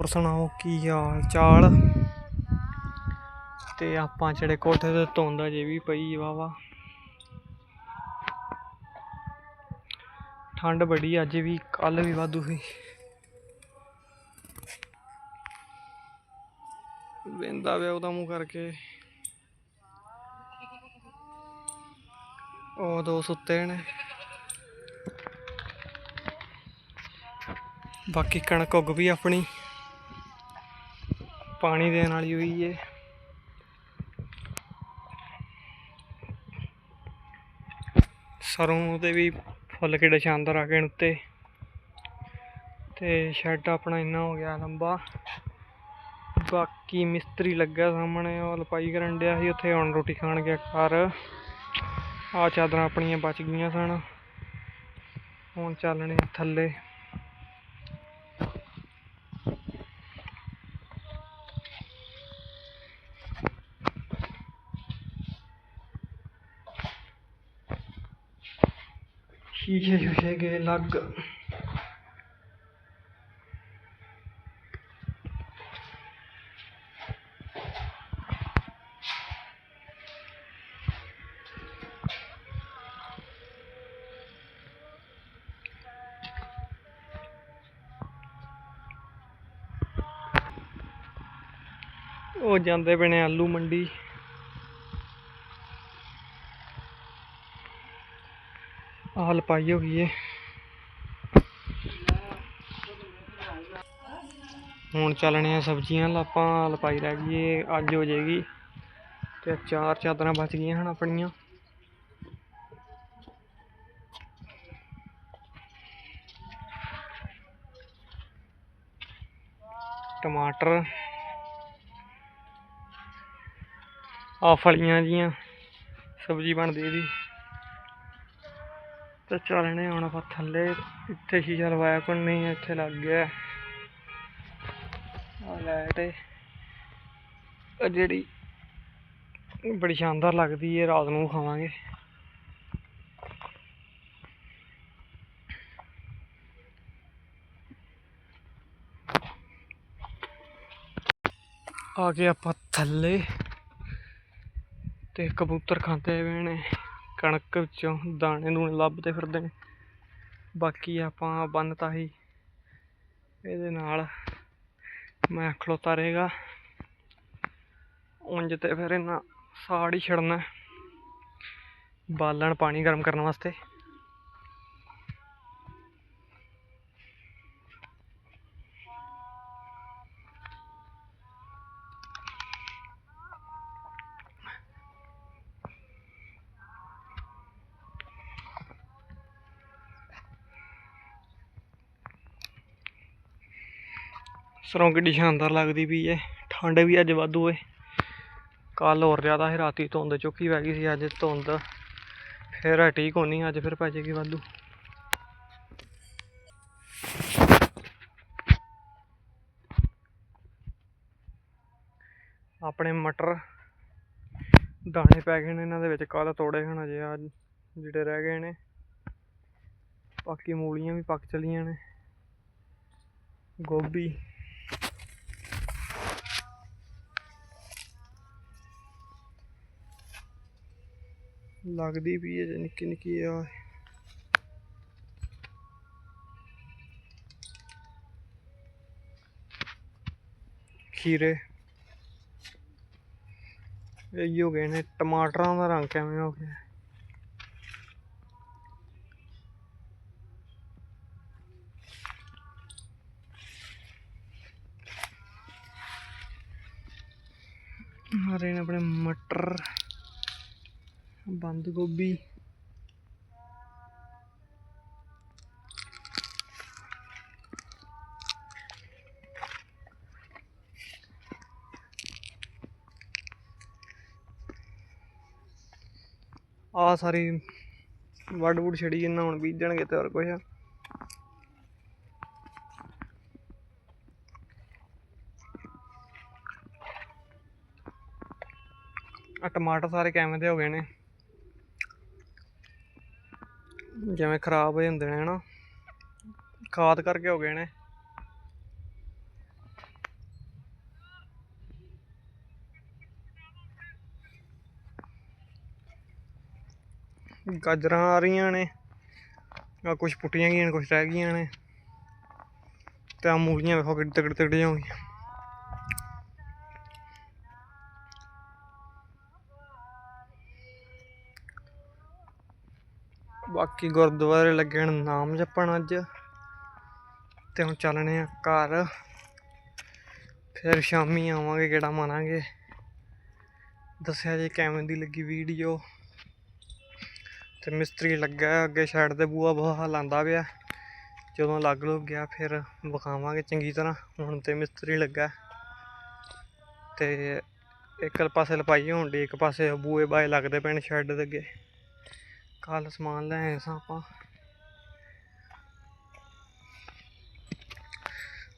ਹੋਰ ਸੁਣਾਓ ਕੀ ਹਾਲ ਚਾਲ? ਤੇ ਆਪਾਂ ਜਿਹੜੇ ਕੋਠੇ ਤੇ ਧੁੰਦ ਅਜੇ ਵੀ ਪਈ ਵਾਵਾ ਠੰਡ ਬੜੀ ਅੱਜ ਵੀ ਕੱਲ ਵੀ ਵਾਧੂ ਸੀ। ਵੇਂਦਾ ਵਿਆ ਉਹਦਾ ਮੂੰਹ ਕਰਕੇ। ਉਹ ਦੋ ਸੁੱਤੇ ਨੇ। ਬਾਕੀ ਕਣਕ ਉੱਗ ਵੀ ਆਪਣੀ। ਪਾਣੀ ਦੇਣ ਵਾਲੀ ਹੋਈ ਹੈ ਸਰੋਂ ਦੇ ਵੀ ਫੁੱਲ ਕਿਹੜੇ ਸ਼ਾਨਦਾਰ ਆ ਗਏ ਨੇ ਉੱਤੇ। ਤੇ ਸ਼ੈੱਡ ਆਪਣਾ ਇੰਨਾ ਹੋ ਗਿਆ ਲੰਬਾ। ਬਾਕੀ ਮਿਸਤਰੀ ਲੱਗਾ ਸਾਹਮਣੇ, ਉਹ ਲਪਾਈ ਕਰਨ ਡਿਆ ਸੀ, ਉੱਥੇ ਹੁਣ ਰੋਟੀ ਖਾਣ ਗਿਆ ਘਰ। ਆ ਚਾਦਰਾਂ ਆਪਣੀਆਂ ਬਚ ਗਈਆਂ ਸਨ। ਹੁਣ ਚੱਲਣੇ ਥੱਲੇ। ਸ਼ੀਸ਼ੇ ਸ਼ੂਸ਼ੇ ਗਏ ਲੱਗ ਉਹ ਜਾਂਦੇ ਪਏ ਨੇ ਆਲੂ ਮੰਡੀ। ਆਹ ਲਪਾਈ ਹੋ ਗਈ ਏ। ਹੁਣ ਚੱਲਣੇ ਆ ਸਬਜ਼ੀਆਂ ਆਪਾਂ ਲਪਾਈ ਰਹਿ ਗਈ ਏ, ਅੱਜ ਹੋ ਜਾਏਗੀ। ਤੇ ਚਾਰ ਚਾਦਰਾਂ ਬਚ ਗਈਆਂ ਹਨ ਆਪਣੀਆਂ। ਟਮਾਟਰ ਆ ਫਲੀਆਂ ਜੀਆਂ, ਸਬਜ਼ੀ ਬਣਦੀ ਇਹਦੀ। ਤੇ ਚੱਲਣੇ ਹੁਣ ਆਪਾਂ ਥੱਲੇ, ਇੱਥੇ ਸ਼ੀਸ਼ਾ ਲਵਾਇਆ ਕੋਈ ਨਹੀਂ, ਇੱਥੇ ਲੱਗ ਗਿਆ। ਆ ਲਾਈਟ ਏ। ਜਿਹੜੀ ਬੜੀ ਸ਼ਾਨਦਾਰ ਲੱਗਦੀ ਹੈ ਰਾਤ ਨੂੰ ਖਾਵਾਂਗੇ। ਆ ਗਏ ਆਪਾਂ ਥੱਲੇ ਤੇ ਕਬੂਤਰ ਖਾਂਦੇ ਪਏ ਨੇ। ਕਣਕ ਵਿੱਚੋਂ ਦਾਣੇ ਦੂਣੇ ਲੱਭਦੇ ਫਿਰਦੇ ਨੇ। ਬਾਕੀ ਆਪਾਂ ਬੰਨਤਾ ਹੀ ਇਹਦੇ ਨਾਲ ਮੈਂ ਖਲੋਤਾ ਰਹੇਗਾ। ਉਂਝ ਤੇ ਫਿਰ ਇਹਨਾਂ ਸਾੜ ਹੀ ਛੜਨਾ ਬਾਲਣ ਪਾਣੀ ਗਰਮ ਕਰਨ ਵਾਸਤੇ। ਸਰੋਂ ਕਿੱਡੀ ਸ਼ਾਨਦਾਰ ਲੱਗਦੀ ਪਈ ਏ। ਠੰਡ ਵੀ ਅੱਜ ਵਾਧੂ ਏ। ਕੱਲ ਹੋਰ ਜ਼ਿਆਦਾ ਸੀ, ਰਾਤੀ ਧੁੰਦ ਚੁੱਕੀ ਪੈ ਗਈ ਸੀ, ਅੱਜ ਧੁੰਦ ਫਿਰ ਹਟੀ ਕੋਨੀ, ਅੱਜ ਫਿਰ ਪੈ ਜਾਏਗੀ ਵਾਧੂ। ਆਪਣੇ ਮਟਰ ਦਾਣੇ ਪੈ ਗਏ ਨੇ, ਇਹਨਾਂ ਦੇ ਵਿੱਚ ਕੱਲ ਤੋੜੇ ਹਨ ਅਜੇ ਆ ਜਿਹੜੇ ਰਹਿ ਗਏ ਨੇ। ਬਾਕੀ ਮੂਲੀਆਂ ਵੀ ਪੱਕ ਚਲੀਆਂ ਨੇ। ਗੋਭੀ ਲੱਗਦੀ ਵੀ ਹੈ ਜੇ ਨਿੱਕੀ ਨਿੱਕੀ ਆ। ਖੀਰੇ। ਇਹ ਹੋ ਗਏ ਨੇ, ਟਮਾਟਰਾਂ ਦਾ ਰੰਗ ਕਿਵੇਂ ਹੋ ਗਿਆ? ਹਰੇ ਨੇ ਆਪਣੇ ਮਟਰ। ਬੰਦ ਗੋਭੀ। ਆ ਸਾਰੀ ਵੱਡ ਵੁੱਡ ਛੜੀ ਇਹਨਾਂ ਹੁਣ ਬੀਜਣਗੇ ਤੇ ਹੋਰ ਕੁਛ ਆ। ਟਮਾਟਰ ਸਾਰੇ ਕਿਵੇਂ ਦੇ ਹੋ ਗਏ ਨੇ। ਜਿਵੇਂ ਖਰਾਬ ਹੋ ਜਾਂਦੇ ਨੇ, ਹਨਾ। ਖਾਦ ਕਰਕੇ ਹੋ ਗਏ ਨੇ। ਗਾਜਰਾਂ ਆ ਰਹੀਆਂ ਨੇ। ਆ ਕੁਝ ਪੁੱਟੀਆਂ ਗਈਆਂ ਨੇ ਕੁਝ ਰਹਿ ਗਈਆਂ ਨੇ। ਤੇ ਆ ਮੂਲੀਆਂ ਵੇਖੋ ਕਿੱਡੇ ਤਕੜੇ ਤਕੜੇ ਹੋ ਗਈਆਂ। ਬਾਕੀ ਗੁਰਦੁਆਰੇ ਲੱਗੇ ਨੇ ਨਾਮ ਜਪਣ ਅੱਜ। ਤੇ ਹੁਣ ਚੱਲਣੇ ਆ ਘਰ। ਫਿਰ ਸ਼ਾਮੀ ਆਵਾਂਗੇ ਕਿਹੜਾ ਮਾਰਾਂਗੇ। ਦੱਸਿਆ ਜੇ ਕਿਵੇਂ ਦੀ ਲੱਗੀ ਵੀਡੀਓ। ਤੇ ਮਿਸਤਰੀ ਲੱਗਾ ਅੱਗੇ ਸਾਈਡ ਤੇ ਬੂਆ ਬਹਾ ਲਾਂਦਾ ਪਿਆ। ਜਦੋਂ ਲੱਗ ਲੁੱਗ ਗਿਆ ਫਿਰ ਵਿਖਾਵਾਂਗੇ ਚੰਗੀ ਤਰ੍ਹਾਂ। ਹੁਣ ਤੇ ਮਿਸਤਰੀ ਲੱਗਾ ਹੈ। ਤੇ ਇੱਕ ਪਾਸੇ ਲਪਾਈ ਹੋਣ ਦੀ ਇੱਕ ਪਾਸੇ ਬੂਏ ਬਾਏ ਲੱਗਦੇ ਪੈਣ ਸ਼ੈੱਡ ਦੇ ਅੱਗੇ। ਕੱਲ ਸਮਾਨ ਲੈ ਆਏ ਸਾਂ ਆਪਾਂ।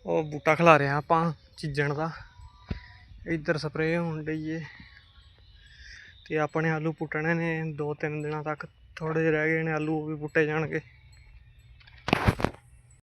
ਉਹ ਬੂਟਾ ਖਿਲਾ ਰਿਹਾ ਆਪਾਂ ਚੀਜਣ ਦਾ। ਇੱਧਰ ਸਪਰੇਅ ਹੋਣ ਡਈ ਏ। ਤੇ ਆਪਣੇ ਆਲੂ ਪੁੱਟਣੇ ਨੇ, ਦੋ ਤਿੰਨ ਦਿਨਾਂ ਤੱਕ ਥੋੜੇ ਜਿਹੇ ਰਹਿ ਗਏ ਨੇ, ਆਲੂ ਉਹ ਵੀ ਪੁੱਟੇ ਜਾਣਗੇ।